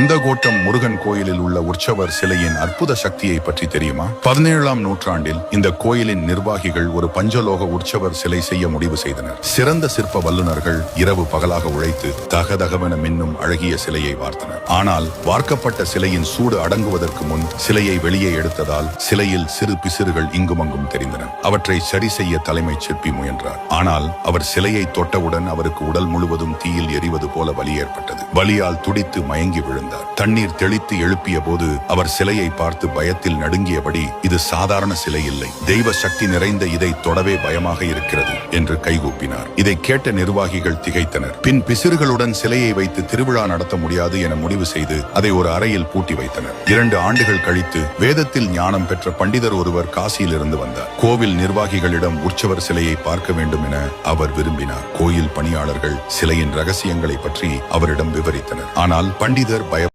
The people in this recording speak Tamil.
அந்தகோட்டம் முருகன் கோயிலில் உள்ள உற்சவர் சிலையின் அற்புத சக்தியை பற்றி தெரியுமா? பதினேழாம் நூற்றாண்டில் இந்த கோயிலின் நிர்வாகிகள் ஒரு பஞ்சலோக உற்சவர் சிலை செய்ய முடிவு செய்தனர். சிறந்த சிற்ப வல்லுநர்கள் இரவு பகலாக உழைத்து தகதகவென மின்னும் அழகிய சிலையை வார்த்தனர். ஆனால் வார்க்கப்பட்ட சிலையின் சூடு அடங்குவதற்கு முன் சிலையை வெளியே எடுத்ததால் சிலையில் சிறு பிசிறுகள் இங்குமங்கும் தெரிந்தன. அவற்றை சரி செய்ய தலைமை சிற்பி முயன்றார். ஆனால் அவர் சிலையை தொட்டவுடன் அவருக்கு உடல் முழுவதும் தீயில் எரிவது போல வலி ஏற்பட்டது. வலியால் துடித்து மயங்கி விழுந்தார். தண்ணீர் தெளித்து எழுப்பிய போது அவர் சிலையை பார்த்து பயத்தில் நடுங்கியபடி இது சாதாரண சிலை இல்லை. தெய்வ சக்தி நிறைந்த இதை தொடவே பயமாக இருக்கிறது என்று கைகூப்பினார். இதை கேட்ட நிர்வாகிகள் திகைத்தனர். பின் பிசிறுகளுடன் சிலையை வைத்து திருவிழா நடத்த முடியாது என முடிவு செய்து அதை ஒரு அறையில் பூட்டி வைத்தனர். இரண்டு ஆண்டுகள் கழித்து வேதத்தில் ஞானம் பெற்ற பண்டிதர் ஒருவர் காசியில் இருந்து வந்தார். கோவில் நிர்வாகிகளிடம் உற்சவர் சிலையை பார்க்க வேண்டும் என அவர் விரும்பினார். கோயில் பணியாளர்கள் சிலையின் ரகசியங்களை பற்றி அவரிடம் விவரித்தனர். ஆனால் பண்டிதர்